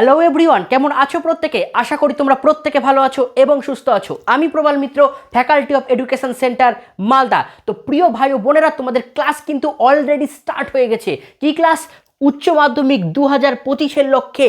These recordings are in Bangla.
হ্যালো এভরিওয়ান কেমন আছো প্রত্যেকে? আশা করি তোমরা প্রত্যেকে ভালো আছো এবং সুস্থ আছো। আমি Probal Mitra faculty of education centre Malda. তো প্রিয় ভাই ও বোনেরা, তোমাদের ক্লাস কিন্তু অলরেডি স্টার্ট হয়ে গেছে। কি ক্লাস? উচ্চ মাধ্যমিক দু হাজার পঁচিশের লক্ষ্যে।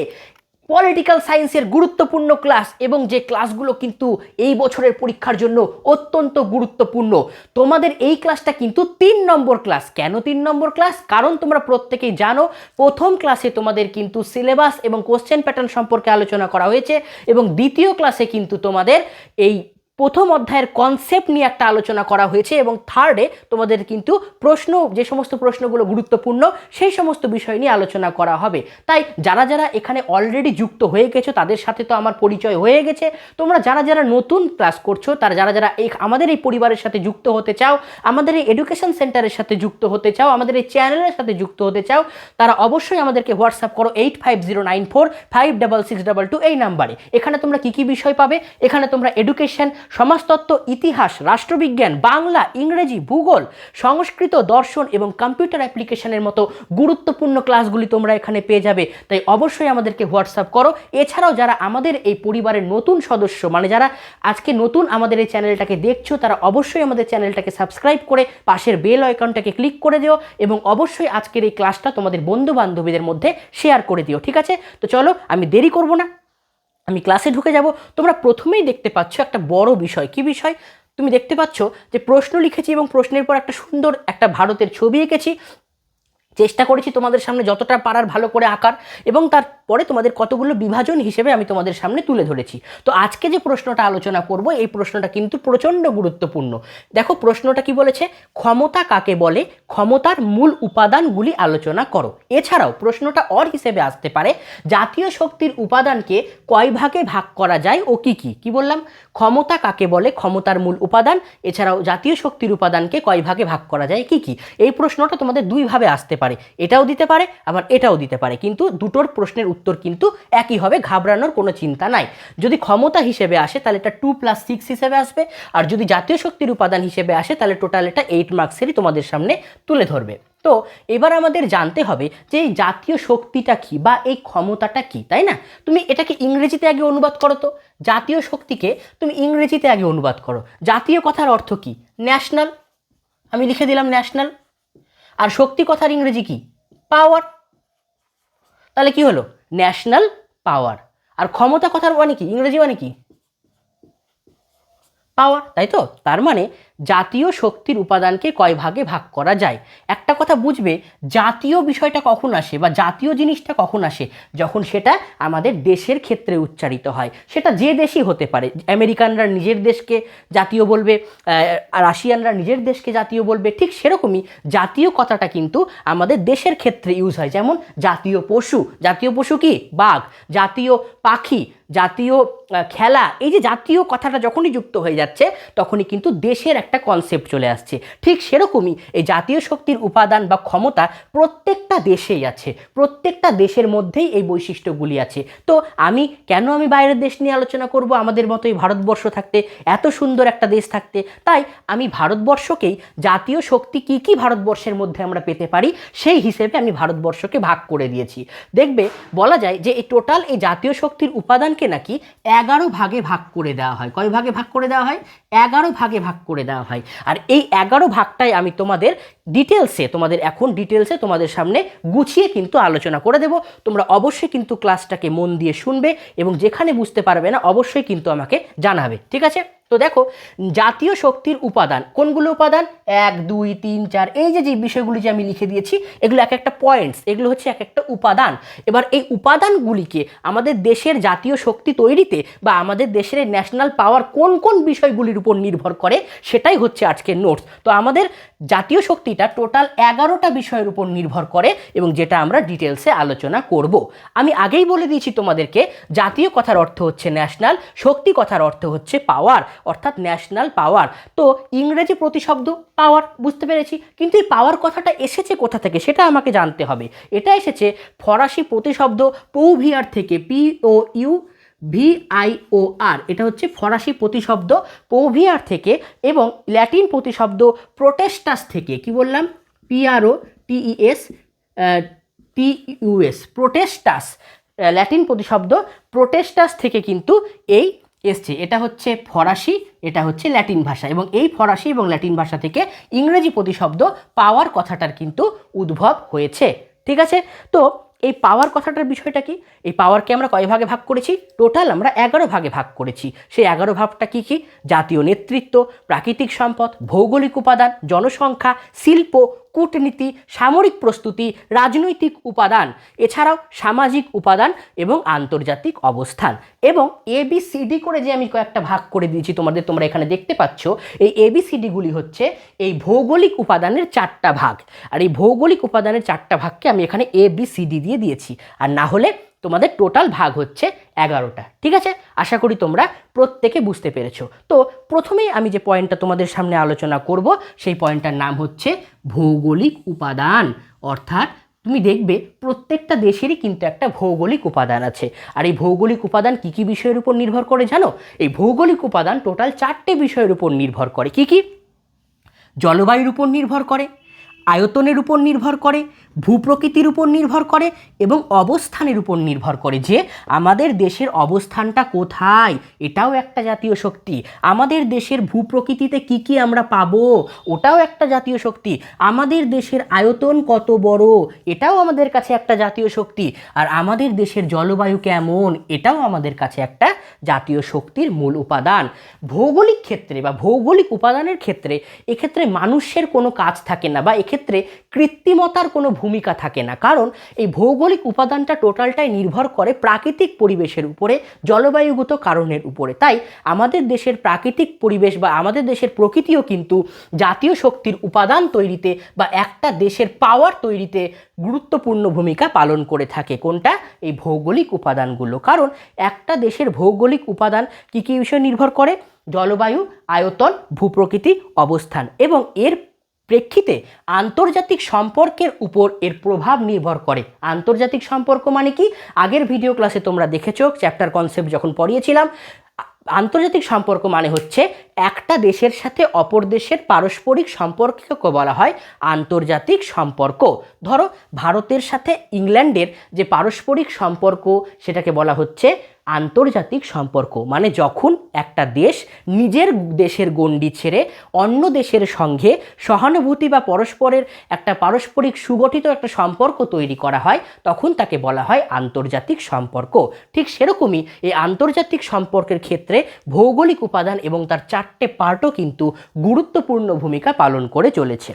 পলিটিক্যাল সায়েন্সের গুরুত্বপূর্ণ ক্লাস এবং যে ক্লাসগুলো কিন্তু এই বছরের পরীক্ষার জন্য অত্যন্ত গুরুত্বপূর্ণ। তোমাদের এই ক্লাসটা কিন্তু তিন নম্বর ক্লাস কেন তিন নম্বর ক্লাস কারণ তোমরা প্রত্যেকেই জানো, প্রথম ক্লাসে তোমাদের কিন্তু সিলেবাস এবং কোশ্চেন প্যাটার্ন সম্পর্কে আলোচনা করা হয়েছে এবং দ্বিতীয় ক্লাসে কিন্তু তোমাদের এই প্রথম অধ্যায়ের কনসেপ্ট নিয়ে একটা আলোচনা করা হয়েছে এবং থার্ডে তোমাদের কিন্তু প্রশ্ন, যে সমস্ত প্রশ্নগুলো গুরুত্বপূর্ণ, সেই সমস্ত বিষয় নিয়ে আলোচনা করা হবে। তাই যারা যারা এখানে অলরেডি যুক্ত হয়ে গেছো, তাদের সাথে তো আমার পরিচয় হয়ে গেছে। তোমরা যারা যারা নতুন ক্লাস করছ, তারা যারা যারা এই, আমাদের এই পরিবারের সাথে যুক্ত হতে চাও, আমাদের এই এডুকেশন সেন্টারের সাথে যুক্ত হতে চাও, আমাদের এই চ্যানেলের সাথে যুক্ত হতে চাও, তারা অবশ্যই আমাদেরকে হোয়াটসঅ্যাপ করো eight five zero nine four five double six double two এই নাম্বারে এখানে তোমরা কী কী বিষয় পাবে? এখানে তোমরা এডুকেশন সমাজতত্ত্ব, ইতিহাস, রাষ্ট্রবিজ্ঞান, বাংলা, ইংরেজি, ভূগোল, সংস্কৃত, দর্শন এবং কম্পিউটার অ্যাপ্লিকেশনের মতো গুরুত্বপূর্ণ ক্লাসগুলি তোমরা এখানে পেয়ে যাবে। তাই অবশ্যই আমাদেরকে হোয়াটসঅ্যাপ করো। এছাড়াও যারা আমাদের এই পরিবারের নতুন সদস্য মানে যারা আজকে নতুন আমাদের এই চ্যানেলটাকে দেখছ, তারা অবশ্যই আমাদের চ্যানেলটাকে সাবস্ক্রাইব করে পাশের বেল আইকনটাকে ক্লিক করে দিও এবং অবশ্যই আজকের এই ক্লাসটা তোমাদের বন্ধু বান্ধবীদের মধ্যে শেয়ার করে দিও, ঠিক আছে? তো চলো, আমি দেরি করব না। আমি ক্লাসে ঢুকে যাব, তোমরা প্রথমেই দেখতে পাচ্ছ একটা বড় বিষয়। কি বিষয়? তুমি দেখতে পাচ্ছ যে প্রশ্ন লিখেছি এবং প্রশ্নের পর একটা সুন্দর একটা ভারতের ছবি এঁকেছি। চেষ্টা করেছি তোমাদের সামনে যতটা পারার ভালো করে আঁকার এবং তারপরে তোমাদের কতগুলো বিভাজন হিসেবে আমি তোমাদের সামনে তুলে ধরেছি। তো আজকে যে প্রশ্নটা আলোচনা করব, এই প্রশ্নটা কিন্তু প্রচণ্ড গুরুত্বপূর্ণ। দেখো, প্রশ্নটা কি বলেছে? ক্ষমতা কাকে বলে? ক্ষমতার মূল উপাদানগুলি আলোচনা করো। এছাড়াও প্রশ্নটা অর হিসেবে আসতে পারে, জাতীয় শক্তির উপাদানকে কয় ভাগে ভাগ করা যায় ও কি কি? কি বললাম? ক্ষমতা কাকে বলে? ক্ষমতার মূল উপাদান। এছাড়াও জাতীয় শক্তির উপাদানকে কয় ভাগে ভাগ করা যায়, কি কি? এই প্রশ্নটা তোমাদের দুইভাবে আসতে পারে। এটাও দিতে পারে, আবার এটাও দিতে পারে। কিন্তু দুটোর প্রশ্নের উত্তর কিন্তু একই হবে, ঘাবড়ানোর কোনো চিন্তা নাই। যদি ক্ষমতা হিসেবে আসে, তাহলে এটা টু প্লাস সিক্স হিসেবে আসবে। আর যদি জাতীয় শক্তির উপাদান হিসেবে আসে, তাহলে টোটাল এটা এইট মার্কসেরই তোমাদের সামনে তুলে ধরবে। তো এবার আমাদের জানতে হবে যে এই জাতীয় শক্তিটা কি বা এই ক্ষমতাটা কি, তাই না? তুমি এটাকে ইংরেজিতে আগে অনুবাদ করো তো। জাতীয় শক্তিকে তুমি ইংরেজিতে আগে অনুবাদ করো। জাতীয় কথার অর্থ কি? ন্যাশনাল। আমি লিখে দিলাম ন্যাশনাল। আর শক্তি কথার ইংরেজি কি? পাওয়ার তাহলে কি হলো? ন্যাশনাল পাওয়ার আর ক্ষমতা কথার মানে কি? ইংরেজি মানে কি? পাওয়ার তাই তো? তার মানে জাতীয় শক্তির উপাদানকে কয় ভাগে ভাগ করা যায়? একটা কথা বুঝবে, জাতীয় বিষয়টা কখন আসে বা জাতীয় জিনিসটা কখন আসে? যখন সেটা আমাদের দেশের ক্ষেত্রে উচ্চারিত হয়। সেটা যে দেশই হতে পারে। আমেরিকানরা নিজের দেশকে জাতীয় বলবে রাশিয়ানরা নিজের দেশকে জাতীয় বলবে, ঠিক সেরকমই জাতীয় কথাটা কিন্তু আমাদের দেশের ক্ষেত্রে ইউজ হয়। যেমন জাতীয় পশু। জাতীয় পশু কি? বাঘ। জাতীয় পাখি। জাতীয় খেলা। এই যে জাতীয় কথাটা যখনই যুক্ত হয়ে যাচ্ছে, তখনই কিন্তু দেশের একটা কনসেপ্ট চলে আসছে। ঠিক সেরকমই এই জাতীয় শক্তির উপাদান বা ক্ষমতা প্রত্যেকটা দেশেই আছে। প্রত্যেকটা দেশের মধ্যেই এই বৈশিষ্ট্যগুলি আছে। তো আমি, কেন আমি বাইরের দেশ নিয়ে আলোচনা করব? আমাদের মতোই ভারতবর্ষ থাকতে, এত সুন্দর একটা দেশ থাকতে। তাই আমি ভারতবর্ষকেই জাতীয় শক্তি কি কি ভারতবর্ষের মধ্যে আমরা পেতে পারি, সেই হিসেবে আমি ভারতবর্ষকে ভাগ করে দিয়েছি। দেখবে, বলা যায় যে এই টোটাল এই জাতীয় শক্তির উপাদানকে নাকি এগারো ভাগে ভাগ করে দেওয়া হয়। কয় ভাগে ভাগ করে দেওয়া হয়? এগারো ভাগে ভাগ করে দেওয়া হয়। আর এই এগারো ভাগটাই আমি তোমাদের ডিটেলসে তোমাদের এখন ডিটেলসে তোমাদের সামনে গুছিয়ে কিন্তু আলোচনা করে দেব। তোমরা অবশ্যই কিন্তু ক্লাসটাকে মন দিয়ে শুনবে এবং যেখানে বুঝতে পারবে না, অবশ্যই কিন্তু আমাকে জানাবে। ঠিক আছে? তো দেখো, জাতীয় শক্তির উপাদান, কোনগুলো উপাদান? এক, দুই, তিন, চার, এই যে যে বিষয়গুলি যে আমি লিখে দিয়েছি, এগুলো এক একটা পয়েন্টস এগুলো হচ্ছে এক একটা উপাদান। এবার এই উপাদানগুলিকে আমাদের দেশের জাতীয় শক্তি তৈরিতে বা আমাদের দেশের ন্যাশনাল পাওয়ার কোন কোন বিষয়গুলির উপর নির্ভর করে, সেটাই হচ্ছে আজকের নোটস তো আমাদের জাতীয় শক্তিটা টোটাল এগারোটা বিষয়ের উপর নির্ভর করে এবং যেটা আমরা ডিটেলসে আলোচনা করব। আমি আগেই বলে দিয়েছি তোমাদেরকে, জাতীয় কথার অর্থ হচ্ছে ন্যাশনাল শক্তি কথার অর্থ হচ্ছে পাওয়ার অর্থাৎ ন্যাশনাল পাওয়ার তো ইংরেজি প্রতিশব্দ পাওয়ার বুঝতে পেরেছি। কিন্তু এই পাওয়ার কথাটা এসেছে কোথা থেকে? সেটা আমাকে জানতে হবে। এটা এসেছে ফরাসি প্রতিশব্দ পৌভিয়ার থেকে পি ও ইউ ভিআইওআর এটা হচ্ছে ফরাসি প্রতিশব্দ পৌভিয়ার থেকে এবং ল্যাটিন প্রতিশব্দ প্রোটেস্টাস থেকে। কি বললাম? P R O T E S T U S প্রোটেস্টাস। Latin প্রতিশব্দ প্রোটেস্টাস থেকে কিন্তু এই এসছে। এটা হচ্ছে ফরাসি, এটা হচ্ছে ল্যাটিন ভাষা এবং এই ফরাসি এবং ল্যাটিন ভাষা থেকে ইংরেজি প্রতিশব্দ পাওয়ার কথাটার কিন্তু উদ্ভব হয়েছে। ঠিক আছে? তো এই পাওয়ার কথাটার বিষয়টা কি? এই পাওয়ারকে আমরা কয় ভাগে ভাগ করেছি? টোটাল আমরা এগারো ভাগে ভাগ করেছি। সেই এগারো ভাগটা কি কি? জাতীয় নেতৃত্ব, প্রাকৃতিক সম্পদ, ভৌগোলিক উপাদান, জনসংখ্যা, শিল্প কূটনীতি, সামরিক প্রস্তুতি, রাজনৈতিক উপাদান, এছাড়াও সামাজিক উপাদান এবং আন্তর্জাতিক অবস্থান। এবং এবিসিডি করে যে আমি কয়েকটা ভাগ করে দিয়েছি তোমাদের, তোমরা এখানে দেখতে পাচ্ছ, এই এবিসিডিগুলি হচ্ছে এই ভৌগোলিক উপাদানের চারটা ভাগ। আর এই ভৌগোলিক উপাদানের চারটা ভাগকে আমি এখানে এবিসিডি দিয়ে দিয়েছি। আর না হলে তোমাদের টোটাল ভাগ হচ্ছে এগারোটা, ঠিক আছে? আশা করি তোমরা প্রত্যেকে বুঝতে পেরেছ। তো প্রথমেই আমি যে পয়েন্টটা তোমাদের সামনে আলোচনা করব, সেই পয়েন্টটার নাম হচ্ছে ভৌগোলিক উপাদান। অর্থাৎ তুমি দেখবে প্রত্যেকটা দেশেরই কিন্তু একটা ভৌগোলিক উপাদান আছে। আর এই ভৌগোলিক উপাদান কী কী বিষয়ের উপর নির্ভর করে জানো? এই ভৌগোলিক উপাদান টোটাল চারটে বিষয়ের উপর নির্ভর করে। কি কি? জলবায়ুর উপর নির্ভর করে, আয়তনের উপর নির্ভর করে ভূপ্রকৃতির উপর নির্ভর করে এবং অবস্থানের উপর নির্ভর করে যে আমাদের দেশের অবস্থানটা কোথায়, এটাও একটা জাতীয় শক্তি। আমাদের দেশের ভূপ্রকৃতিতে কি কি আমরা পাবো, ওটাও একটা জাতীয় শক্তি। আমাদের দেশের আয়তন কত বড়, এটাও আমাদের কাছে একটা জাতীয় শক্তি। আর আমাদের দেশের জলবায়ু কেমন, এটাও আমাদের কাছে একটা জাতীয় শক্তির মূল উপাদান। ভৌগোলিক ক্ষেত্রে বা ভৌগোলিক উপাদানের ক্ষেত্রে, এক্ষেত্রে মানুষের কোনো কাজ থাকে না বা এক্ষেত্রে কৃত্রিমতার কোনো ভূমিকা থাকে না। কারণ এই ভৌগোলিক উপাদানটা টোটালটাই নির্ভর করে প্রাকৃতিক পরিবেশের উপরে, জলবায়ুগত কারণের উপরে। তাই আমাদের দেশের প্রাকৃতিক পরিবেশ বা আমাদের দেশের প্রকৃতিও কিন্তু জাতীয় শক্তির উপাদান তৈরিতে বা একটা দেশের পাওয়ার তৈরিতে গুরুত্বপূর্ণ ভূমিকা পালন করে থাকে। কোনটা? এই ভৌগোলিক উপাদানগুলো। কারণ একটা দেশের ভৌগোলিক উপাদান কী কী বিষয় নির্ভর করে? জলবায়ু, আয়তন, ভূপ্রকৃতি, অবস্থান। এবং এর প্রেক্ষিতে আন্তর্জাতিক সম্পর্কের উপর এর প্রভাব নির্ভর করে। আন্তর্জাতিক সম্পর্ক মানে কি? আগের ভিডিও ক্লাসে তোমরা দেখেছ চ্যাপ্টার কনসেপ্ট যখন পড়িয়েছিলাম, আন্তর্জাতিক সম্পর্ক মানে হচ্ছে একটা দেশের সাথে অপর দেশের পারস্পরিক সম্পর্ককে বলা হয় আন্তর্জাতিক সম্পর্ক। ধরো, ভারতের সাথে ইংল্যান্ডের যে পারস্পরিক সম্পর্ক, সেটাকে বলা হচ্ছে আন্তর্জাতিক সম্পর্ক। মানে যখন একটা দেশ নিজের দেশের গণ্ডি ছেড়ে অন্য দেশের সঙ্গে সহানুভূতি বা পরস্পরের একটা পারস্পরিক সুগঠিত একটা সম্পর্ক তৈরি করা হয়, তখন তাকে বলা হয় আন্তর্জাতিক সম্পর্ক। ঠিক সেরকমই এই আন্তর্জাতিক সম্পর্কের ক্ষেত্রে ভৌগোলিক উপাদান এবং তার চারটে পার্টও কিন্তু গুরুত্বপূর্ণ ভূমিকা পালন করে চলেছে।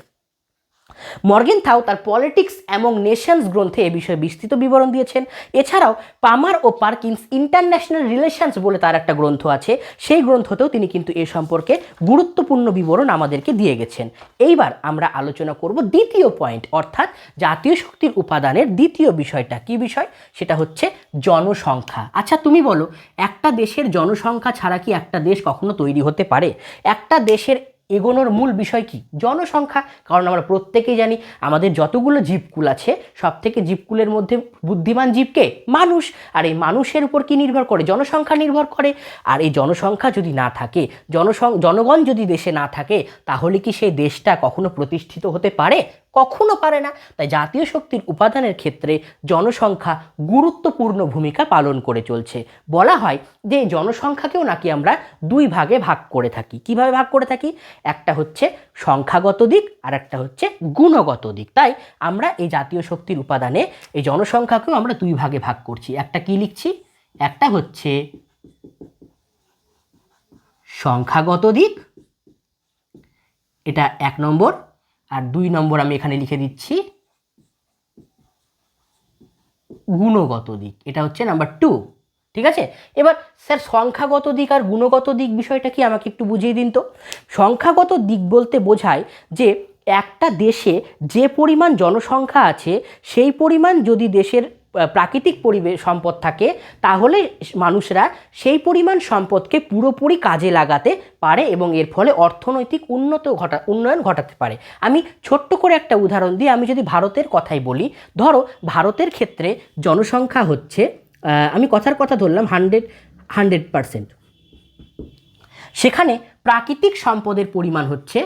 মর্গেন থাও তার পলিটিক্স অ্যামং নেশনস গ্রন্থে এ বিষয়ে বিস্তৃত বিবরণ দিয়েছেন। এছাড়াও পামার ও পার্কিন্স ইন্টারন্যাশনাল রিলেশনস বলে তার একটা গ্রন্থ আছে। সেই গ্রন্থতেও তিনি কিন্তু এ সম্পর্কে গুরুত্বপূর্ণ বিবরণ আমাদেরকে দিয়ে গেছেন। এইবার আমরা আলোচনা করব দ্বিতীয় পয়েন্ট, অর্থাৎ জাতীয় শক্তির উপাদানের দ্বিতীয় বিষয়টা। কি বিষয়? সেটা হচ্ছে জনসংখ্যা। আচ্ছা তুমি বলো, একটা দেশের জনসংখ্যা ছাড়া কি একটা দেশ কখনো তৈরি হতে পারে? একটা দেশের এগোনোর মূল বিষয় কি? জনসংখ্যা। কারণ আমরা প্রত্যেকেই জানি আমাদের যতগুলো জীবকুল আছে সব থেকে জীবকুলের মধ্যে বুদ্ধিমান জীবকে মানুষ। আর এই মানুষের উপর কি নির্ভর করে? জনসংখ্যা নির্ভর করে। আর এই জনসংখ্যা যদি না থাকে, জনসং, জনগণ যদি দেশে না থাকে, তাহলে কি সেই দেশটা কখনো প্রতিষ্ঠিত হতে পারে? কখনো পারে না। তাই জাতীয় শক্তির উপাদানের ক্ষেত্রে জনসংখ্যা গুরুত্বপূর্ণ ভূমিকা পালন করে চলছে। বলা হয় যে জনসংখ্যাকেও নাকি আমরা দুই ভাগে ভাগ করে থাকি। কীভাবে ভাগ করে থাকি? একটা হচ্ছে সংখ্যাগত দিক আর একটা হচ্ছে গুণগত দিক। তাই আমরা এই জাতীয় শক্তির উপাদানে এই জনসংখ্যাকেও আমরা দুই ভাগে ভাগ করছি। একটা কি লিখছি? একটা হচ্ছে সংখ্যাগত দিক। এটা এক নম্বর। আর দুই নম্বর আমি এখানে লিখে দিচ্ছি গুণগত দিক। এটা হচ্ছে নাম্বার টু ঠিক আছে? এবার স্যার, সংখ্যাগত দিক আর গুণগত দিক বিষয়টা কি? আমাকে একটু বুঝিয়ে দিন তো। সংখ্যাগত দিক বলতে বোঝায় যে একটা দেশে যে পরিমাণ জনসংখ্যা আছে, সেই পরিমাণ যদি দেশের প্রাকৃতিক পরিবেশ সম্পদ থাকে, তাহলে মানুষরা সেই পরিমাণ সম্পদকে পুরোপুরি কাজে লাগাতে পারে এবং এর ফলে অর্থনৈতিক উন্নত ঘটা, উন্নয়ন ঘটাতে পারে। আমি ছোট্ট করে একটা উদাহরণ দিয়ে আমি যদি ভারতের কথাই বলি, ধরো ভারতের ক্ষেত্রে জনসংখ্যা হচ্ছে আমি কথার কথা ধরলাম হান্ড্রেড হান্ড্রেড পারসেন্ট। সেখানে প্রাকৃতিক সম্পদের পরিমাণ হচ্ছে,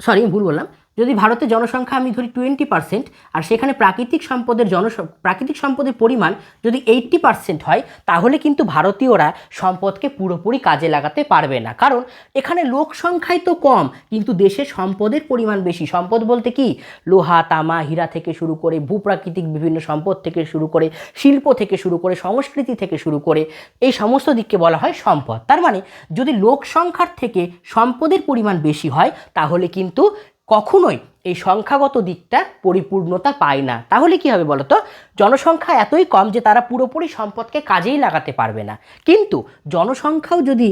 সরি, ভুল বললাম যদি ভারতের জনসংখ্যা আমি ধরি টোয়েন্টি পার্সেন্ট আর সেখানে প্রাকৃতিক সম্পদের জন প্রাকৃতিক সম্পদের পরিমাণ যদি এইট্টি পার্সেন্ট হয়, তাহলে কিন্তু ভারতীয়রা সম্পদকে পুরোপুরি কাজে লাগাতে পারবে না। কারণ এখানে লোক সংখ্যাই তো কম, কিন্তু দেশে সম্পদের পরিমাণ বেশি। সম্পদ বলতে কি? লোহা, তামা, হীরা থেকে শুরু করে ভূপ্রাকৃতিক বিভিন্ন সম্পদ থেকে শুরু করে শিল্প থেকে শুরু করে সংস্কৃতি থেকে শুরু করে এই সমস্ত দিককে বলা হয় সম্পদ। তার মানে যদি লোক সংখ্যার থেকে সম্পদের পরিমাণ বেশি হয়, তাহলে কিন্তু কখনোই এই সংখ্যাগত দিকটা পরিপূর্ণতা পায় না। তাহলে কি হবে বলতো? জনসংখ্যা এতই কম যে তারা পুরোপুরি সম্পদকে কাজেই লাগাতে পারবে না। কিন্তু জনসংখ্যাও যদি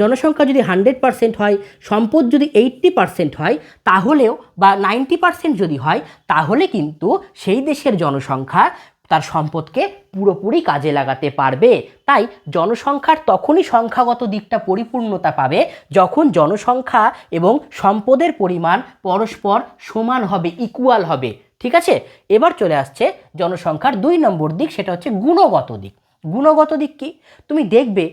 জনসংখ্যা যদি হান্ড্রেড পারসেন্ট হয়, সম্পদ যদি এইট্টি পারসেন্ট হয়, তাহলেও বা নাইনটি পারসেন্ট যদি হয়, তাহলে কিন্তু সেই দেশের জনসংখ্যা তার সম্পদকে পুরোপুরি কাজে লাগাতে পারবে। তাই জনসংখ্যার তখনই সংখ্যাগত দিকটা পরিপূর্ণতা পাবে যখন জনসংখ্যা এবং সম্পদের পরিমাণ পরস্পর সমান হবে ইকুয়াল হবে। ঠিক আছে? এবার চলে আসছে জনসংখ্যার দুই নম্বর দিক, সেটা হচ্ছে গুণগত দিক। গুণগত দিক কি? তুমি দেখবে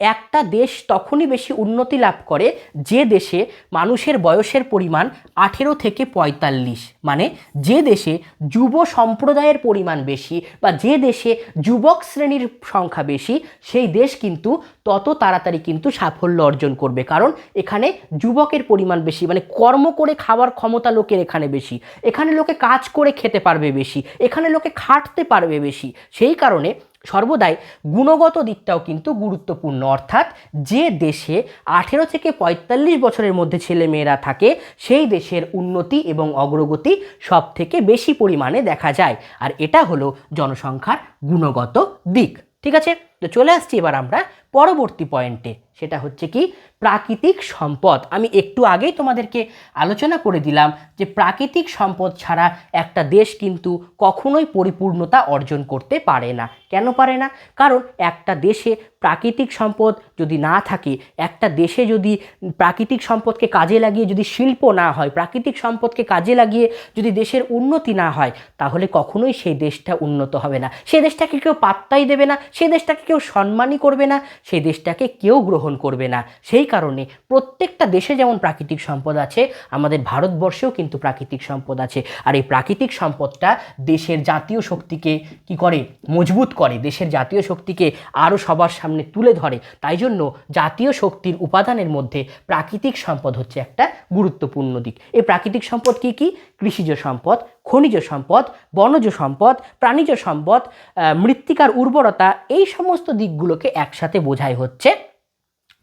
একটা দেশ তখনই বেশি উন্নতি লাভ করে যে দেশে মানুষের বয়সের পরিমাণ আঠেরো থেকে পঁয়তাল্লিশ। মানে যে দেশে যুব সম্প্রদায়ের পরিমাণ বেশি বা যে দেশে যুবক শ্রেণির সংখ্যা বেশি, সেই দেশ কিন্তু তত তাড়াতাড়ি কিন্তু সাফল্য অর্জন করবে। কারণ এখানে যুবকের পরিমাণ বেশি মানে কর্ম করে খাওয়ার ক্ষমতা লোকের এখানে বেশি, এখানে লোকে কাজ করে খেতে পারবে বেশি, এখানে লোকে খাটতে পারবে বেশি। সেই কারণে সর্বদাই গুণগত দিকটাও কিন্তু গুরুত্বপূর্ণ। অর্থাৎ যে দেশে আঠেরো থেকে পঁয়তাল্লিশ বছরের মধ্যে ছেলে মেয়েরা থাকে, সেই দেশের উন্নতি এবং অগ্রগতি সব থেকে বেশি পরিমাণে দেখা যায়। আর এটা হলো জনসংখ্যার গুণগত দিক। ঠিক আছে? তো চলে আসছি এবার আমরা পরবর্তী পয়েন্টে সেটা হচ্ছে কি, প্রাকৃতিক সম্পদ। আমি একটু আগেই তোমাদেরকে আলোচনা করে দিলাম যে প্রাকৃতিক সম্পদ ছাড়া একটা দেশ কিন্তু কখনোই পরিপূর্ণতা অর্জন করতে পারে না। কেন পারে না? কারণ একটা দেশে প্রাকৃতিক সম্পদ যদি না থাকে, একটা দেশে যদি প্রাকৃতিক সম্পদকে কাজে লাগিয়ে যদি শিল্প না হয়, প্রাকৃতিক সম্পদকে কাজে লাগিয়ে যদি দেশের উন্নতি না হয়, তাহলে কখনোই সেই দেশটা উন্নত হবে না। সেই দেশটাকে কেউ পাত্তাই দেবে না সেই দেশটাকে কেউ সম্মানই করবে না, সেই দেশটাকে কেউ গ্রহণ করবে না। সেই কারণে প্রত্যেকটা দেশে যেমন প্রাকৃতিক সম্পদ আছে, আমাদের ভারতবর্ষেও কিন্তু প্রাকৃতিক সম্পদ আছে। আর এই প্রাকৃতিক সম্পদটা দেশের জাতীয় শক্তিকে কি করে? মজবুত করে। দেশের জাতীয় শক্তিকে আরও সবার সামনে তুলে ধরে। তাই জন্য জাতীয় শক্তির উপাদানের মধ্যে প্রাকৃতিক সম্পদ হচ্ছে একটা গুরুত্বপূর্ণ দিক। এই প্রাকৃতিক সম্পদ কি কি? কৃষিজ সম্পদ খনিজ সম্পদ, বনজ সম্পদ, প্রাণীজ সম্পদ মৃত্তিকার উর্বরতা, এই সমস্ত দিকগুলোকে একসাথে বোঝাই হচ্ছে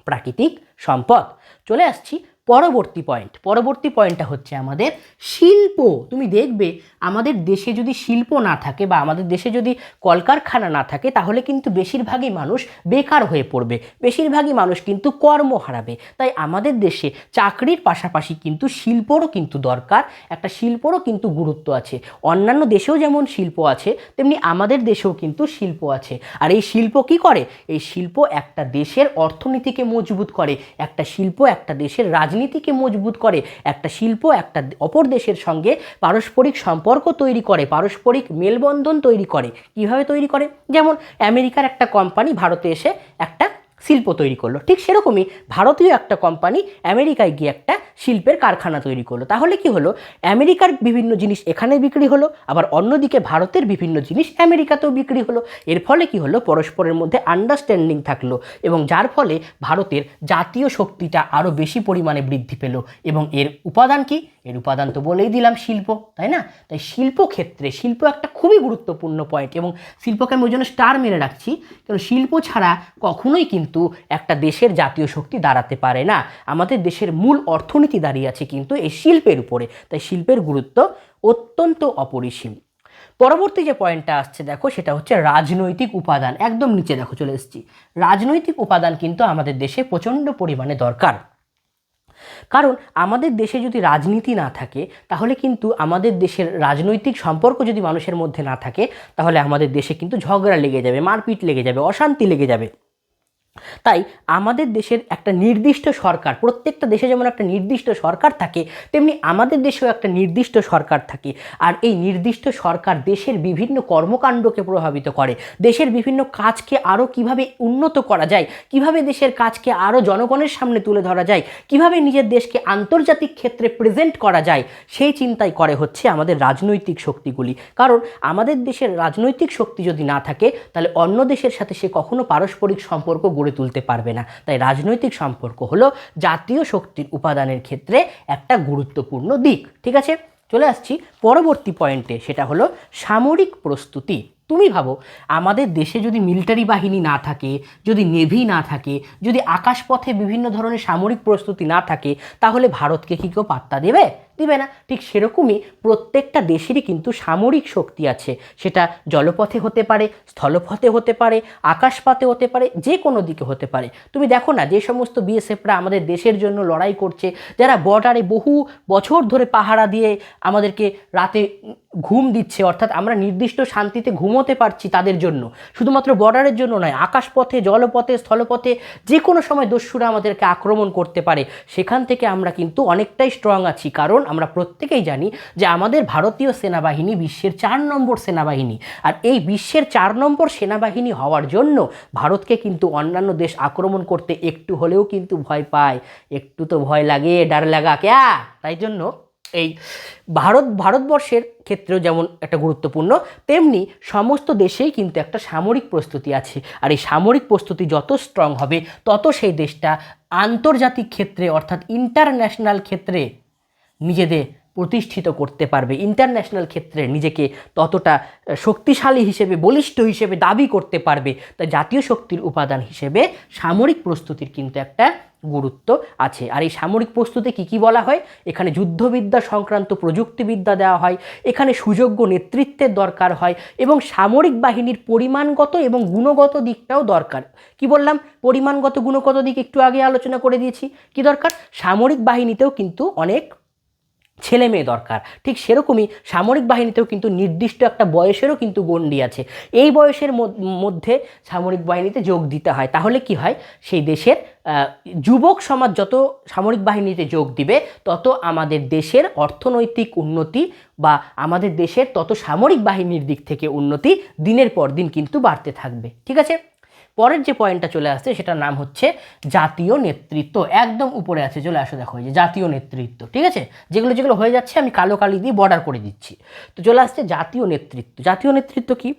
প্রাকৃতিক সম্পদ। চলে আসছি পরবর্তী পয়েন্ট পরবর্তী পয়েন্টটা হচ্ছে আমাদের শিল্প। তুমি দেখবে আমাদের দেশে যদি শিল্প না থাকে বা আমাদের দেশে যদি কলকারখানা না থাকে, তাহলে কিন্তু বেশিরভাগই মানুষ বেকার হয়ে পড়বে। বেশিরভাগই মানুষ কিন্তু কর্ম হারাবে। তাই আমাদের দেশে চাকরির পাশাপাশি কিন্তু শিল্পরও কিন্তু দরকার। একটা শিল্পরও কিন্তু গুরুত্ব আছে। অন্যান্য দেশেও যেমন শিল্প আছে, তেমনি আমাদের দেশেও কিন্তু শিল্প আছে। আর এই শিল্প কি করে? এই শিল্প একটা দেশের অর্থনীতিকে মজবুত করে। একটা শিল্প একটা দেশের রাজনীতিকে মজবুত করে, একটা শিল্প, একটা অপর দেশের সঙ্গে পারস্পরিক সম্পর্ক তৈরি করে, পারস্পরিক মেলবন্ধন তৈরি করে। কীভাবে তৈরি করে? যেমন, আমেরিকার একটা কোম্পানি ভারতে এসে একটা শিল্প তৈরি করল। ঠিক সেরকমই ভারতীয় একটা কোম্পানি আমেরিকায় গিয়ে একটা শিল্পের কারখানা তৈরি করল। তাহলে কি হলো? আমেরিকার বিভিন্ন জিনিস এখানে বিক্রি হলো, আবার অন্যদিকে ভারতের বিভিন্ন জিনিস আমেরিকাতেও বিক্রি হলো। এর ফলে কি হলো? পরস্পরের মধ্যে আন্ডারস্ট্যান্ডিং থাকল এবং যার ফলে ভারতের জাতীয় শক্তিটা আরও বেশি পরিমাণে বৃদ্ধি পেল। এবং এর উপাদান কি? এর উপাদান তো বলেই দিলাম শিল্প, তাই না? তাই শিল্প ক্ষেত্রে শিল্প একটা খুবই গুরুত্বপূর্ণ পয়েন্ট এবং শিল্পকে আমি ওই জন্য স্টার মেরে রাখছি, কারণ শিল্প ছাড়া কখনোই কিন্তু একটা দেশের জাতীয় শক্তি দাঁড়াতে পারে না। আমাদের দেশের মূল অর্থনীতি দাঁড়িয়ে আছে কিন্তু এই শিল্পের উপরে, তাই শিল্পের গুরুত্ব অত্যন্ত অপরিসীম। পরবর্তী যে পয়েন্টটা আসছে দেখো, সেটা হচ্ছে রাজনৈতিক উপাদান। একদম নিচে দেখো চলে এসেছি। রাজনৈতিক উপাদান কিন্তু আমাদের দেশে প্রচণ্ড পরিমাণে দরকার। কারণ আমাদের দেশে যদি রাজনীতি না থাকে, তাহলে কিন্তু আমাদের দেশের রাজনৈতিক সম্পর্ক যদি মানুষের মধ্যে না থাকে, তাহলে আমাদের দেশে কিন্তু ঝগড়া লেগে যাবে, মারপিট লেগে যাবে, অশান্তি লেগে যাবে। তাই আমাদের দেশের একটা নির্দিষ্ট সরকার, প্রত্যেকটা দেশে যেমন একটা নির্দিষ্ট সরকার থাকে, তেমনি আমাদের দেশেও একটা নির্দিষ্ট সরকার থাকে। আর এই নির্দিষ্ট সরকার দেশের বিভিন্ন কর্মকাণ্ডকে প্রভাবিত করে। দেশের বিভিন্ন কাজকে আরও কীভাবে উন্নত করা যায়, কীভাবে দেশের কাজকে আরও জনগণের সামনে তুলে ধরা যায়, কীভাবে নিজের দেশকে আন্তর্জাতিক ক্ষেত্রে প্রেজেন্ট করা যায়, সেই চিন্তাই করে হচ্ছে আমাদের রাজনৈতিক শক্তিগুলি। কারণ আমাদের দেশের রাজনৈতিক শক্তি যদি না থাকে, তাহলে অন্য দেশের সাথে সে কখনো পারস্পরিক সম্পর্ক গড়ে তুলতে পারবে না। তাই রাজনৈতিক সম্পর্ক হলো জাতীয় শক্তির উপাদানের ক্ষেত্রে একটা গুরুত্বপূর্ণ দিক। ঠিক আছে? চলে আসছি পরবর্তী পয়েন্টে, সেটা হলো সামরিক প্রস্তুতি। তুমি ভাবো, আমাদের দেশে যদি মিলিটারি বাহিনী না থাকে, যদি নেভি না থাকে, যদি আকাশপথে বিভিন্ন ধরনের সামরিক প্রস্তুতি না থাকে, তাহলে ভারতকে কি কেউ পাত্তা দেবে? দিবে না ঠিক সেরকমই প্রত্যেকটা দেশেরই কিন্তু সামরিক শক্তি আছে। সেটা জলপথে হতে পারে, স্থলপথে হতে পারে, আকাশপথে হতে পারে, যে কোনো দিকে হতে পারে। তুমি দেখো না, যে সমস্ত বিএসএফরা আমাদের দেশের জন্য লড়াই করছে, যারা বর্ডারে বহু বছর ধরে পাহারা দিয়ে আমাদেরকে রাতে ঘুম দিচ্ছে, অর্থাৎ আমরা নির্দিষ্ট শান্তিতে ঘুমোতে পারছি তাদের জন্য। শুধুমাত্র বর্ডারের জন্য নয়, আকাশপথে, জলপথে, স্থলপথে যে কোনো সময় দস্যুরা আমাদেরকে আক্রমণ করতে পারে। সেখান থেকে আমরা কিন্তু অনেকটাই স্ট্রং আছি। কারণ আমরা প্রত্যেকেই জানি যে আমাদের ভারতীয় সেনাবাহিনী বিশ্বের চার নম্বর সেনাবাহিনী। আর এই বিশ্বের চার নম্বর সেনাবাহিনী হওয়ার জন্য ভারতকে কিন্তু অন্যান্য দেশ আক্রমণ করতে একটু হলেও কিন্তু ভয় পায়। একটু তো ভয় লাগে, ডার লাগা, ক্যা? তাই জন্য এই ভারত, ভারতবর্ষের ক্ষেত্রেও যেমন একটা গুরুত্বপূর্ণ, তেমনি সমস্ত দেশেই কিন্তু একটা সামরিক প্রস্তুতি আছে। আর এই সামরিক প্রস্তুতি যত স্ট্রং হবে, তত সেই দেশটা আন্তর্জাতিক ক্ষেত্রে অর্থাৎ ইন্টারন্যাশনাল ক্ষেত্রে নিজেদের প্রতিষ্ঠিত করতে পারবে। ইন্টারন্যাশনাল ক্ষেত্রে নিজেকে ততটা শক্তিশালী হিসেবে, বলিষ্ঠ হিসেবে দাবি করতে পারবে। তাই জাতীয় শক্তির উপাদান হিসেবে সামরিক প্রস্তুতির কিন্তু একটা গুরুত্ব আছে। আর এই সামরিক প্রস্তুতি কী কী বলা হয়? এখানে যুদ্ধবিদ্যা সংক্রান্ত প্রযুক্তিবিদ্যা দেওয়া হয়, এখানে সুযোগ্য নেতৃত্বের দরকার হয় এবং সামরিক বাহিনীর পরিমাণগত এবং গুণগত দিকটাও দরকার। কি বললাম? পরিমাণগত, গুণগত দিক একটু আগে আলোচনা করে দিয়েছি। কি দরকার? সামরিক বাহিনীতেও কিন্তু অনেক ছেলে মেয়ে দরকার। ঠিক সেরকমই সামরিক বাহিনীতেও কিন্তু নির্দিষ্ট একটা বয়সেরও কিন্তু গণ্ডি আছে। এই বয়সের মধ্যে সামরিক বাহিনীতে যোগ দিতে হয়। তাহলে কি হয়? সেই দেশের যুবক সমাজ যত সামরিক বাহিনীতে যোগ দিবে, তত আমাদের দেশের অর্থনৈতিক উন্নতি বা আমাদের দেশের তত সামরিক বাহিনীর দিক থেকে উন্নতি দিনের পর দিন কিন্তু বাড়তে থাকবে। ঠিক আছে? পরের যে পয়েন্টটা চলে আসছে, সেটার নাম হচ্ছে জাতীয় নেতৃত্ব। একদম উপরে আছে, চলে আসো দেখো যে জাতীয় নেতৃত্ব, ঠিক আছে? যেগুলো যেগুলো হয়ে যাচ্ছে, আমি কালো কালি দিয়ে বর্ডার করে দিচ্ছি। তো চলে আসছে জাতীয় নেতৃত্ব। জাতীয় নেতৃত্ব কি?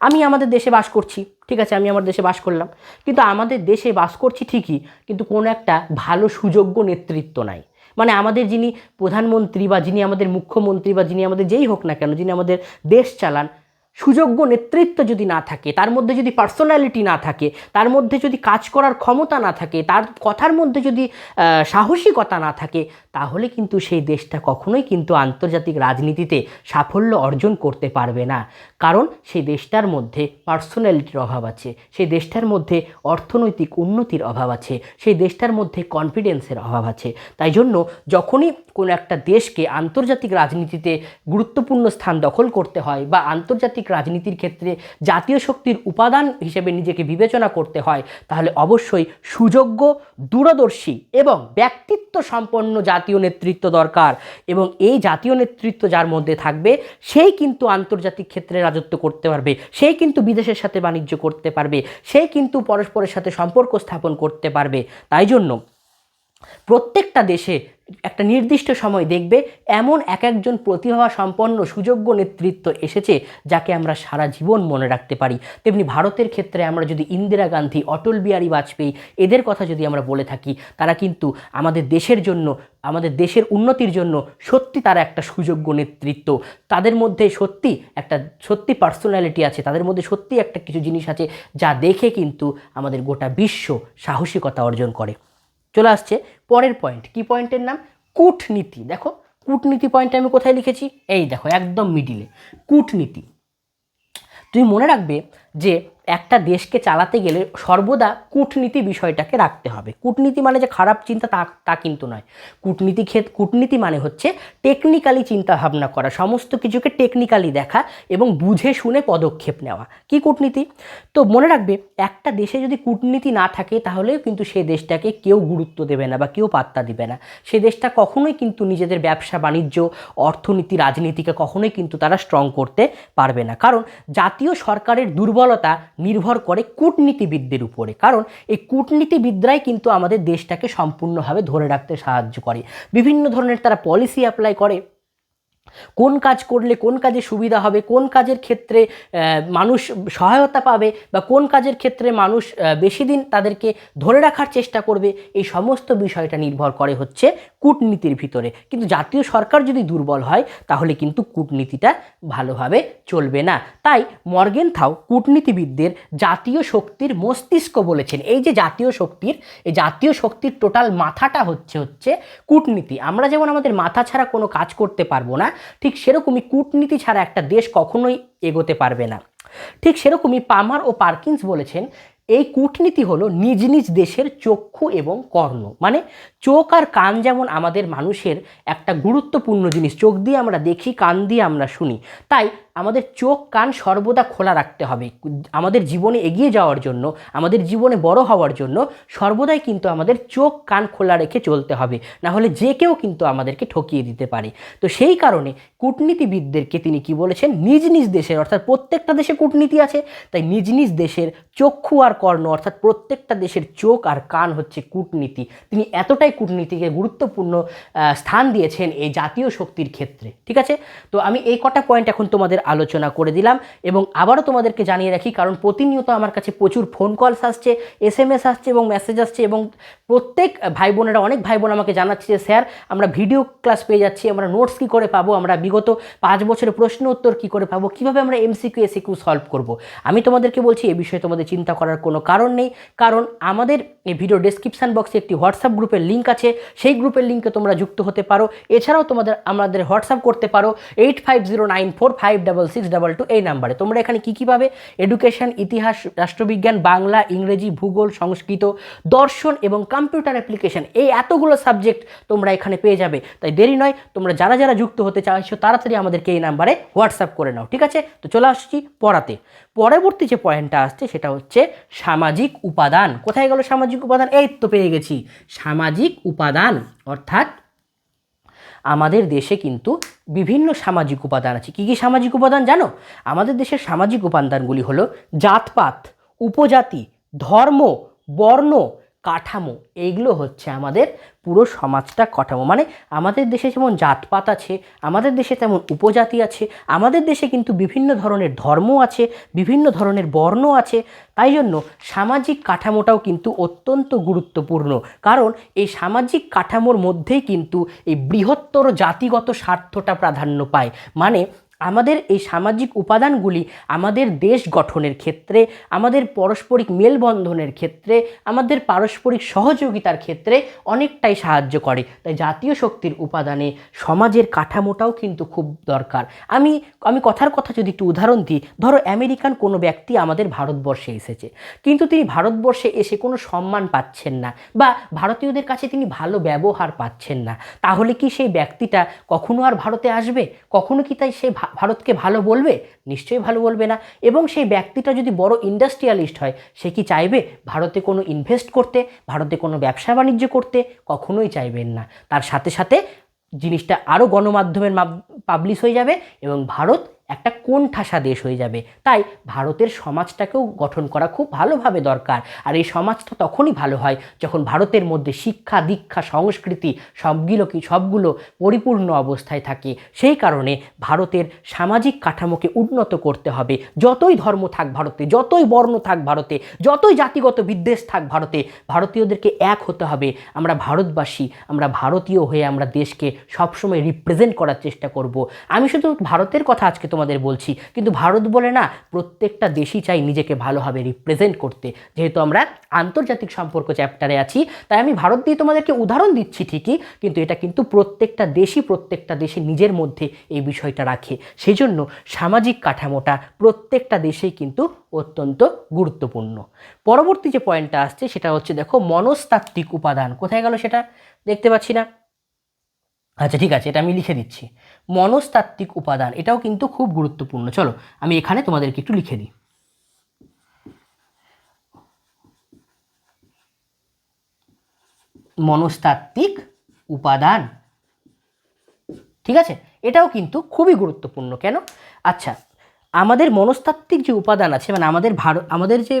আমি আমাদের দেশে বাস করছি, ঠিক আছে? আমি আমার দেশে বাস করলাম। কিন্তু আমাদের দেশে বাস করছি ঠিকই, কিন্তু কোনো একটা ভালো, সুযোগ্য নেতৃত্ব নাই। মানে আমাদের যিনি প্রধানমন্ত্রী বা যিনি আমাদের মুখ্যমন্ত্রী বা যিনি আমাদের যেই হোক না কেন, যিনি আমাদের দেশ চালান সুযোগ্য নেতৃত্ব যদি না থাকে, তার মধ্যে যদি পার্সোনালিটি না থাকে, তার মধ্যে যদি কাজ করার ক্ষমতা না থাকে, তার কথার মধ্যে যদি সাহসিকতা না থাকে, তাহলে কিন্তু সেই দেশটা কখনোই কিন্তু আন্তর্জাতিক রাজনীতিতে সাফল্য অর্জন করতে পারবে না। কারণ সেই দেশটার মধ্যে পার্সোনালিটির অভাব আছে, সেই দেশটার মধ্যে অর্থনৈতিক উন্নতির অভাব আছে, সেই দেশটার মধ্যে কনফিডেন্সের অভাব আছে। তাই জন্য যখনই কোনো একটা দেশকে আন্তর্জাতিক রাজনীতিতে গুরুত্বপূর্ণ স্থান দখল করতে হয় বা আন্তর্জাতিক রাজনীতির ক্ষেত্রে জাতীয় শক্তির উপাদান হিসেবে নিজেকে বিবেচনা করতে হয়, তাহলে অবশ্যই সুযোগ্য, দূরদর্শী এবং ব্যক্তিত্ব সম্পন্ন জাতীয় নেতৃত্ব দরকার এবং এই জাতীয় নেতৃত্ব যার মধ্যে থাকবে, সেই কিন্তু আন্তর্জাতিক ক্ষেত্রে রাজত্ব করতে পারবে, সেই কিন্তু বিদেশের সাথে বাণিজ্য করতে পারবে, সেই কিন্তু পরস্পরের সাথে সম্পর্ক স্থাপন করতে পারবে। তাই জন্য প্রত্যেকটা দেশে একটা নির্দিষ্ট সময় দেখবে এমন এক একজন প্রতিভা সম্পন্ন সুযোগ্য নেতৃত্ব এসেছে যাকে আমরা সারা জীবন মনে রাখতে পারি। তেমনি ভারতের ক্ষেত্রে আমরা যদি ইন্দিরা গান্ধী, অটল বিহারী বাজপেয়ী এদের কথা যদি আমরা বলে থাকি, তারা কিন্তু আমাদের দেশের জন্য, আমাদের দেশের উন্নতির জন্য সত্যি তারা একটা সুযোগ্য নেতৃত্ব। তাদের মধ্যে সত্যি একটা, সত্যি পার্সোনালিটি আছে, তাদের মধ্যে সত্যি একটা কিছু জিনিস আছে যা দেখে কিন্তু আমাদের গোটা বিশ্ব সাহসিকতা অর্জন করে। চলে আসছে পরের পয়েন্ট কি পয়েন্টের নাম? কূটনীতি। দেখো, কূটনীতি পয়েন্ট আমি কোথায় লিখেছি? এই দেখো, একদম মিডিলে কূটনীতি। তুমি মনে রাখবে যে একটা দেশকে চালাতে গেলে সর্বদা কূটনীতি বিষয়টাকে রাখতে হবে। কূটনীতি মানে যে খারাপ চিন্তা তা তা কিন্তু নয়। কূটনীতি ক্ষেত, কূটনীতি মানে হচ্ছে টেকনিক্যালি চিন্তা ভাবনা করা, সমস্ত কিছুকে টেকনিক্যালি দেখা এবং বুঝে শুনে পদক্ষেপ নেওয়া। কি কূটনীতি? তো মনে রাখবে, একটা দেশে যদি কূটনীতি না থাকে, তাহলেও কিন্তু সে দেশটাকে কেউ গুরুত্ব দেবে না বা কেউ পাত্তা দিবে না। সে দেশটা কখনোই কিন্তু নিজেদের ব্যবসা, বাণিজ্য, অর্থনীতি, রাজনীতিকে কখনোই কিন্তু তারা স্ট্রং করতে পারবে না। কারণ জাতীয় সরকারের দুর্বলতা নির্ভর করে কূটনীতিবিদদের উপরে। কারণ এই কূটনীতিবিদরাই কিন্তু আমাদের দেশটাকে সম্পূর্ণভাবে ধরে রাখতে সাহায্য করে। বিভিন্ন ধরনের তারা পলিসি অ্যাপ্লাই করে। কোন কাজ করলে কোন কাজে সুবিধা হবে, কোন কাজের ক্ষেত্রে মানুষ সহায়তা পাবে বা কোন কাজের ক্ষেত্রে মানুষ বেশি দিন তাদেরকে ধরে রাখার চেষ্টা করবে, এই সমস্ত বিষয়টা নির্ভর করে হচ্ছে কূটনীতির ভিতরে। কিন্তু জাতীয় সরকার যদি দুর্বল হয়, তাহলে কিন্তু কূটনীতিটা ভালোভাবে চলবে না। তাই মর্গেন থাও কূটনীতিবিদদের জাতীয় শক্তির মস্তিষ্ক বলেছেন। এই যে জাতীয় শক্তির, এই জাতীয় শক্তির টোটাল মাথাটা হচ্ছে হচ্ছে কূটনীতি। আমরা যেমন আমাদের মাথা ছাড়া কোনো কাজ করতে পারব না, ঠিক সেরকমই কূটনীতি ছাড়া একটা দেশ কখনোই এগোতে পারবে না। ঠিক সেরকমই পামার ও পার্কিন্স বলেছেন এই কূটনীতি হলো নিজ নিজ দেশের চক্ষু এবং কর্ণ। মানে চোখ আর কান যেমন আমাদের মানুষের একটা গুরুত্বপূর্ণ জিনিস, চোখ দিয়ে আমরা দেখি, কান দিয়ে আমরা শুনি। তাই আমাদের চোখ, কান সর্বদা খোলা রাখতে হবে। আমাদের জীবনে এগিয়ে যাওয়ার জন্য, আমাদের জীবনে বড় হওয়ার জন্য সর্বদাই কিন্তু আমাদের চোখ, কান খোলা রেখে চলতে হবে। না হলে যে কেউ কিন্তু আমাদেরকে ঠকিয়ে দিতে পারে। তো সেই কারণে কূটনীতিবিদদেরকে তিনি কি বলেছেন? নিজ নিজ দেশের, অর্থাৎ প্রত্যেকটা দেশে কূটনীতি আছে, তাই নিজ নিজ দেশের চক্ষু আর কর্ণ, অর্থাৎ প্রত্যেকটা দেশের চোখ আর কান হচ্ছে কূটনীতি। তিনি এতটাই কূটনীতিকে গুরুত্বপূর্ণ স্থান দিয়েছেন এই জাতীয় শক্তির ক্ষেত্রে। ঠিক আছে? তো আমি এই কটা পয়েন্ট এখন তোমাদের আলোচনা করে দিলাম এবং আবারও তোমাদেরকে জানিয়ে রাখি, কারণ প্রতিনিয়ত আমার কাছে প্রচুর ফোন কলস আসছে এস এম এস আসছে এবং মেসেজ আসছে এবং প্রত্যেক ভাই বোনেরা, অনেক ভাই বোন আমাকে জানাচ্ছে যে, স্যার, আমরা ভিডিও ক্লাস পেয়ে যাচ্ছি, আমরা নোটস কী করে পাবো, আমরা বিগত পাঁচ বছরের প্রশ্ন উত্তর কী করে পাবো, কীভাবে আমরা এমসিকিউ এসিকিউ সলভ করব? আমি তোমাদেরকে বলছি, এ বিষয়ে তোমাদের চিন্তা করার কোনো কারণ নেই, কারণ আমাদের এই ভিডিও ডেসক্রিপশান বক্সে একটি হোয়াটসঅ্যাপ গ্রুপের লিঙ্ক আছে, সেই গ্রুপের লিঙ্কে তোমরা যুক্ত হতে পারো। এছাড়াও তোমাদের, আমাদের হোয়াটসঅ্যাপ করতে পারো eight five zero nine four five double six double two এই নাম্বারে। তোমরা এখানে কী কী পাবে? এডুকেশন ইতিহাস, রাষ্ট্রবিজ্ঞান, বাংলা, ইংরেজি, ভূগোল, সংস্কৃত, দর্শন এবং কম্পিউটার অ্যাপ্লিকেশন এই এতগুলো সাবজেক্ট তোমরা এখানে পেয়ে যাবে। তাই দেরি নয়, তোমরা যারা যারা যুক্ত হতে চাইছো, তাড়াতাড়ি আমাদেরকে এই নাম্বারে হোয়াটসঅ্যাপ করে নাও, ঠিক আছে? তো চলে আসছি পড়াতে। পরবর্তী যে পয়েন্টটা আসছে, সেটা হচ্ছে সামাজিক উপাদান। কোথায় গেল সামাজিক উপাদান? এই তো পেয়ে গেছি। সামাজিক উপাদান, অর্থাৎ আমাদের দেশে কিন্তু বিভিন্ন সামাজিক উপাদান আছে। কী কী সামাজিক উপাদান জানো? আমাদের দেশের সামাজিক উপাদানগুলি হলো জাতপাত, উপজাতি, ধর্ম, বর্ণ কাঠামো। এইগুলো হচ্ছে আমাদের পুরো সমাজটা কাঠামো। মানে আমাদের দেশে যেমন জাতপাত আছে, আমাদের দেশে তেমন উপজাতি আছে, আমাদের দেশে কিন্তু বিভিন্ন ধরনের ধর্ম আছে, বিভিন্ন ধরনের বর্ণ আছে। তাই জন্য সামাজিক কাঠামোটাও কিন্তু অত্যন্ত গুরুত্বপূর্ণ। কারণ এই সামাজিক কাঠামোর মধ্যেই কিন্তু এই বৃহত্তর জাতিগত স্বার্থটা প্রাধান্য পায়। মানে আমাদের এই সামাজিক উপাদানগুলি আমাদের দেশ গঠনের ক্ষেত্রে, আমাদের পারস্পরিক মেলবন্ধনের ক্ষেত্রে, আমাদের পারস্পরিক সহযোগিতার ক্ষেত্রে অনেকটাই সাহায্য করে। তাই জাতীয় শক্তির উপাদানে সমাজের কাঠামোটাও কিন্তু খুব দরকার। আমি আমি কথার কথা যদি একটু উদাহরণ দিই, ধরো আমেরিকান কোনো ব্যক্তি আমাদের ভারতবর্ষে এসেছে। কিন্তু তিনি ভারতবর্ষে এসে কোনো সম্মান পাচ্ছেন না বা ভারতীয়দের কাছে তিনি ভালো ব্যবহার পাচ্ছেন না। তাহলে কি সেই ব্যক্তিটা কখনো আর ভারতে আসবে? কখনো কি তাই সে ভারতকে ভালো বলবে? নিশ্চয়ই ভালো বলবে না। এবং সেই ব্যক্তিটা যদি বড় ইন্ডাস্ট্রিয়ালিস্ট হয়, সে কি চাইবে ভারতে কোনো ইনভেস্ট করতে, ভারতে কোনো ব্যবসা বাণিজ্য করতে? কখনোই চাইবেন না। তার সাথে সাথে জিনিসটা আরও গণমাধ্যমের পাবলিশ হয়ে যাবে এবং ভারত একটা কোণঠাসা দেশ হয়ে যাবে। তাই ভারতের সমাজটাকেও গঠন করা খুব ভালোভাবে দরকার। আর এই সমাজটা তখনই ভালো হয় যখন ভারতের মধ্যে শিক্ষা, দীক্ষা, সংস্কৃতি সবগুলো কি, সবগুলো পরিপূর্ণ অবস্থায় থাকে। সেই কারণে ভারতের সামাজিক কাঠামোকে উন্নত করতে হবে। যতই ধর্ম থাক ভারতে, যতই বর্ণ থাক ভারতে, যতই জাতিগত বিদ্বেষ থাক ভারতে, ভারতীয়দেরকে এক হতে হবে। আমরা ভারতবাসী, আমরা ভারতীয় হয়ে আমরা দেশকে সবসময় রিপ্রেজেন্ট করার চেষ্টা করব। আমি শুধু ভারতের কথা আজকে তোমাদের বলছি। কিন্তু ভারত বলে না, প্রত্যেকটা দেশই চাই নিজেকে ভালোভাবে রিপ্রেজেন্ট করতে। যেহেতু আমরা আন্তর্জাতিক সম্পর্ক চ্যাপ্টারে আছি, তাই আমি ভারত দিয়ে তোমাদেরকে উদাহরণ দিচ্ছি ঠিকই, কিন্তু এটা কিন্তু প্রত্যেকটা দেশই প্রত্যেকটা দেশে নিজের মধ্যে এই বিষয়টা রাখে। সেই জন্য সামাজিক কাঠামোটা প্রত্যেকটা দেশেই কিন্তু অত্যন্ত গুরুত্বপূর্ণ। পরবর্তী যে পয়েন্টটা আসছে, সেটা হচ্ছে দেখো মনস্তাত্ত্বিক উপাদান। কোথায় গেল সেটা? দেখতে পাচ্ছি না। আচ্ছা ঠিক আছে, এটা আমি লিখে দিচ্ছি। মনস্তাত্ত্বিক উপাদান, এটাও কিন্তু খুব গুরুত্বপূর্ণ। চলো, আমি এখানে তোমাদেরকে একটু লিখে দিই। মনস্তাত্ত্বিক উপাদান। ঠিক আছে? এটাও কিন্তু খুবই গুরুত্বপূর্ণ। কেন? আচ্ছা আমাদের মনস্তাত্ত্বিক যে উপাদান আছে মানে আমাদের ভারত আমাদের যে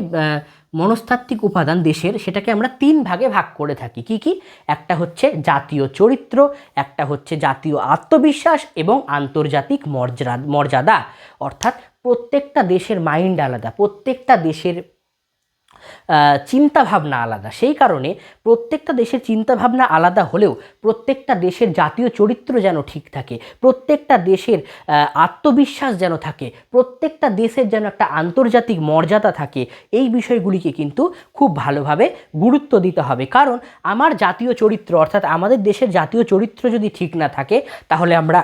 মনস্তাত্ত্বিক উপাদান দেশের সেটাকে আমরা তিন ভাগে ভাগ করে থাকি। কি কি? একটা হচ্ছে জাতীয় চরিত্র, একটা হচ্ছে জাতীয় আত্মবিশ্বাস এবং আন্তর্জাতিক মর্যাদা মর্যাদা। অর্থাৎ প্রত্যেকটা দেশের মাইন্ড আলাদা, প্রত্যেকটা দেশের চিন্তাভাবনা আলাদা। সেই কারণে প্রত্যেকটা দেশের চিন্তাভাবনা আলাদা হলেও প্রত্যেকটা দেশের জাতীয় চরিত্র যেন ঠিক থাকে, প্রত্যেকটা দেশের আত্মবিশ্বাস যেন থাকে, প্রত্যেকটা দেশের যেন একটা আন্তর্জাতিক মর্যাদা থাকে, এই বিষয়গুলিকে কিন্তু খুব ভালোভাবে গুরুত্ব দিতে হবে। কারণ আমার জাতীয় চরিত্র অর্থাৎ আমাদের দেশের জাতীয় চরিত্র যদি ঠিক না থাকে, তাহলে আমরা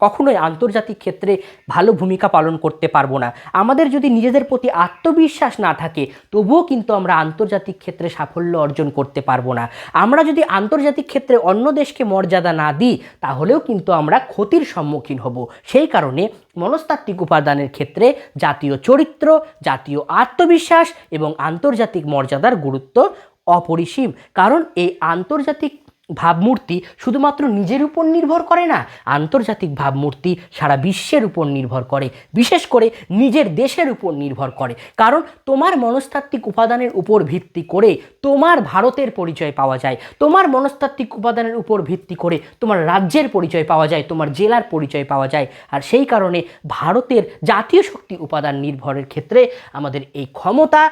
কখনোই আন্তর্জাতিক ক্ষেত্রে ভালো ভূমিকা পালন করতে পারব না। আমাদের যদি নিজেদের প্রতি আত্মবিশ্বাস না থাকে, তবুও কিন্তু আমরা আন্তর্জাতিক ক্ষেত্রে সাফল্য অর্জন করতে পারব না। আমরা যদি আন্তর্জাতিক ক্ষেত্রে অন্য দেশকে মর্যাদা না দিই, তাহলেও কিন্তু আমরা ক্ষতির সম্মুখীন হব। সেই কারণে মনস্তাত্ত্বিক উপাদানের ক্ষেত্রে জাতীয় চরিত্র, জাতীয় আত্মবিশ্বাস এবং আন্তর্জাতিক মর্যাদার গুরুত্ব অপরিসীম। কারণ এই আন্তর্জাতিক ভাবমূর্তি শুধুমাত্র নিজের উপর নির্ভর করে না, আন্তর্জাতিক ভাবমূর্তি সারা বিশ্বের উপর নির্ভর করে, বিশেষ করে নিজের দেশের উপর নির্ভর করে। কারণ তোমার মনস্তাত্ত্বিক উপাদানের উপর ভিত্তি করে তোমার ভারতের পরিচয় পাওয়া যায়, তোমার মনস্তাত্ত্বিক উপাদানের উপর ভিত্তি করে তোমার রাজ্যের পরিচয় পাওয়া যায়, তোমার জেলার পরিচয় পাওয়া যায়। আর সেই কারণে ভারতের জাতীয় শক্তি উপাদান নির্ভরের ক্ষেত্রে আমাদের এই ক্ষমতা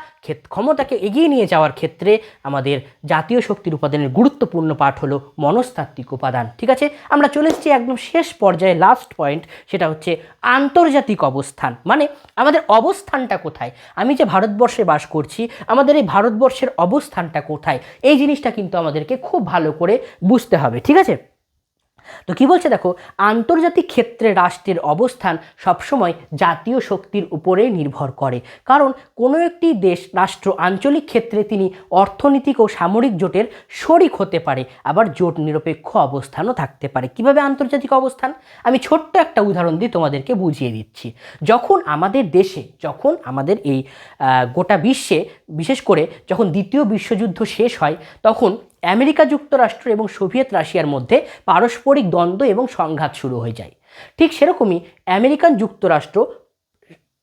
ক্ষমতাকে এগিয়ে নিয়ে যাওয়ার ক্ষেত্রে আমাদের জাতীয় শক্তির উপাদানের গুরুত্বপূর্ণ পাঠ হলো মনস্তাত্ত্বিক উপাদান, ঠিক আছে? আমরা চলে এসেছি একদম শেষ পর্যায়ে লাস্ট পয়েন্ট সেটা হচ্ছে আন্তর্জাতিক অবস্থান। মানে আমাদের অবস্থানটা কোথায়? আমি যে ভারতবর্ষে বাস করছি, আমাদের এই ভারতবর্ষের অবস্থানটা কোথায়? এই জিনিসটা কিন্তু আমাদেরকে খুব ভালো করে বুঝতে হবে, ঠিক আছে? তো কি বলছে দেখো, আন্তর্জাতিক ক্ষেত্রে রাষ্ট্রের অবস্থান সবসময় জাতীয় শক্তির উপরে নির্ভর করে। কারণ কোনো একটি দেশ রাষ্ট্র আঞ্চলিক ক্ষেত্রে তিনি অর্থনৈতিক ও সামরিক জোটের শরিক হতে পারে, আবার জোট নিরপেক্ষ অবস্থানও থাকতে পারে। কীভাবে আন্তর্জাতিক অবস্থান? আমি ছোট্ট একটা উদাহরণ দিয়ে তোমাদেরকে বুঝিয়ে দিচ্ছি। যখন আমাদের দেশে, যখন আমাদের এই গোটা বিশ্বে, বিশেষ করে যখন দ্বিতীয় বিশ্বযুদ্ধ শেষ হয়, তখন আমেরিকা যুক্তরাষ্ট্র এবং সোভিয়েত রাশিয়ার মধ্যে পারস্পরিক দ্বন্দ্ব এবং সংঘাত শুরু হয়ে যায়। ঠিক সেরকমই আমেরিকান যুক্তরাষ্ট্র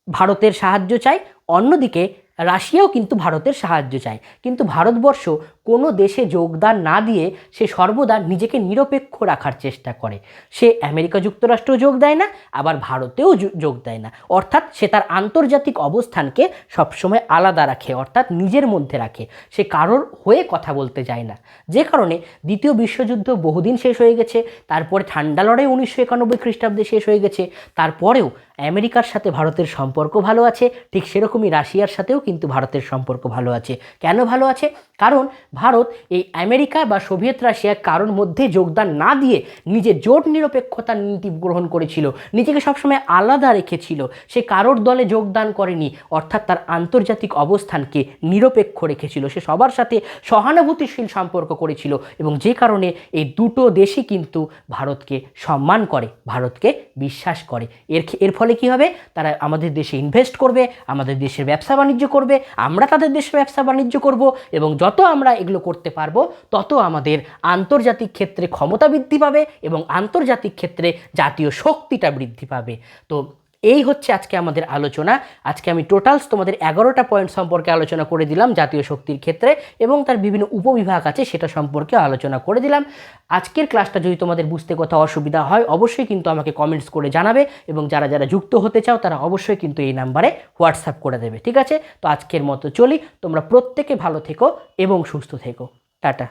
ভারতের সাহায্য চায়, অন্যদিকে রাশিয়াও কিন্তু ভারতের সাহায্য চায়। কিন্তু ভারতবর্ষ কোনো দেশে যোগদান না দিয়ে সে সর্বদা নিজেকে নিরপেক্ষ রাখার চেষ্টা করে। সে আমেরিকা যুক্তরাষ্ট্র যোগ দেয় না, আবার ভারতেও যোগ দেয় না। অর্থাৎ সে তার আন্তর্জাতিক অবস্থানকে সবসময় আলাদা রাখে, অর্থাৎ নিজের মধ্যে রাখে। সে কারোর হয়ে কথা বলতে যায় না। যে কারণে দ্বিতীয় বিশ্বযুদ্ধ বহুদিন শেষ হয়ে গেছে, তারপরে ঠান্ডা লড়াই উনিশশো একানব্বই খ্রিস্টাব্দে শেষ হয়ে গেছে, তারপরেও আমেরিকার সাথে ভারতের সম্পর্ক ভালো আছে, ঠিক সেরকমই রাশিয়ার সাথেও কিন্তু ভারতের সম্পর্ক ভালো আছে। কেন ভালো আছে? কারণ ভারত এই আমেরিকা বা সোভিয়েত রাশিয়া কারোর মধ্যে যোগদান না দিয়ে নিজের জোট নিরপেক্ষতার নীতি গ্রহণ করেছিল, নিজেকে সবসময় আলাদা রেখেছিল, সে কারোর দলে যোগদান করেনি, অর্থাৎ তার আন্তর্জাতিক অবস্থানকে নিরপেক্ষ রেখেছিল, সে সবার সাথে সহানুভূতিশীল সম্পর্ক করেছিল এবং যে কারণে এই দুটো দেশই কিন্তু ভারতকে সম্মান করে, ভারতকে বিশ্বাস করে। এর এর ফলে কি হবে? তারা আমাদের দেশে ইনভেস্ট করবে, আমাদের দেশের ব্যবসা বাণিজ্য করবে, আমরা তাদের দেশে ব্যবসা বাণিজ্য করব এবং যত আমরা এগুলো করতে পারব, তত আমাদের আন্তর্জাতিক ক্ষেত্রে ক্ষমতা বৃদ্ধি পাবে এবং আন্তর্জাতিক ক্ষেত্রে জাতীয় শক্তিটা বৃদ্ধি পাবে। তো এই হচ্ছে আজকে আমাদের আলোচনা। আজকে আমি টোটালস তোমাদের এগারোটা পয়েন্ট সম্পর্কে আলোচনা করে দিলাম জাতীয় শক্তির ক্ষেত্রে এবং তার বিভিন্ন উপবিভাগ আছে সেটা সম্পর্কে আলোচনা করে দিলাম। আজকের ক্লাসটা যদি তোমাদের বুঝতে কোথাও অসুবিধা হয়, অবশ্যই কিন্তু আমাকে কমেন্টস করে জানাবে এবং যারা যারা যুক্ত হতে চাও তারা অবশ্যই কিন্তু এই নাম্বারে হোয়াটসঅ্যাপ করে দেবে, ঠিক আছে? তো আজকের মতো চলি, তোমরা প্রত্যেকে ভালো থেকো এবং সুস্থ থেকো। টাটা।